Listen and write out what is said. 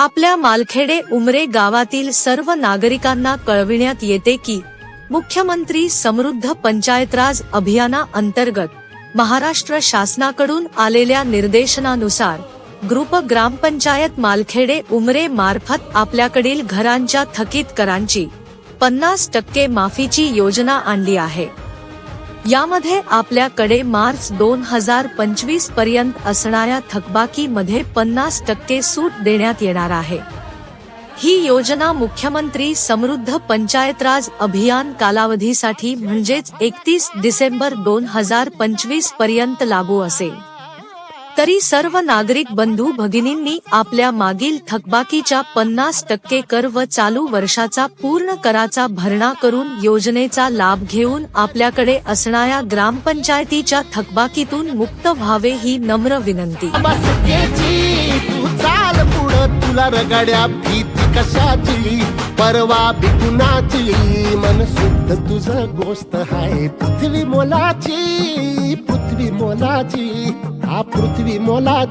आपल्या मालखेडे उमरे गावातील सर्व नागरिकांना कळविण्यात येते की मुख्यमंत्री समृद्ध पंचायतराज अभियाना अंतर्गत महाराष्ट्र शासनाकडून आलेल्या निर्देशनानुसार ग्रुप ग्रामपंचायत मालखेडे उमरे मार्फत आपल्याकडील घरांच्या थकीत करांची पन्नास टक्के माफीची योजना आणली आहे. यामध्ये आपल्याकडे मार्च दोन हजार पंचवीसपर्यंत असणाऱ्या थकबाकीमध्ये पन्नास टक्के सूट देण्यात येणार आहे. ही योजना मुख्यमंत्री समृद्ध पंचायतराज अभियान कालावधीसाठी म्हणजेच एकतीस डिसेंबर दोन हजार पंचवीसपर्यंत लागू असेल. तरी सर्व नागरिक बंधू भगिनींनी आपल्या मागील थकबाकीच्या पन्नास टक्के कर व चालू वर्षाचा पूर्ण कराचा भरणा करून योजनेचा लाभ घेऊन आपल्याकडे असणाऱ्या ग्रामपंचायतीच्या थकबाकीतून मुक्त व्हावे ही नम्र विनंती. कशाची परवा कुणाची? मन शुद्ध तुझ गोष्ट हाय. पृथ्वी मोलाची पृथ्वी मोलाची हा पृथ्वी मोलाची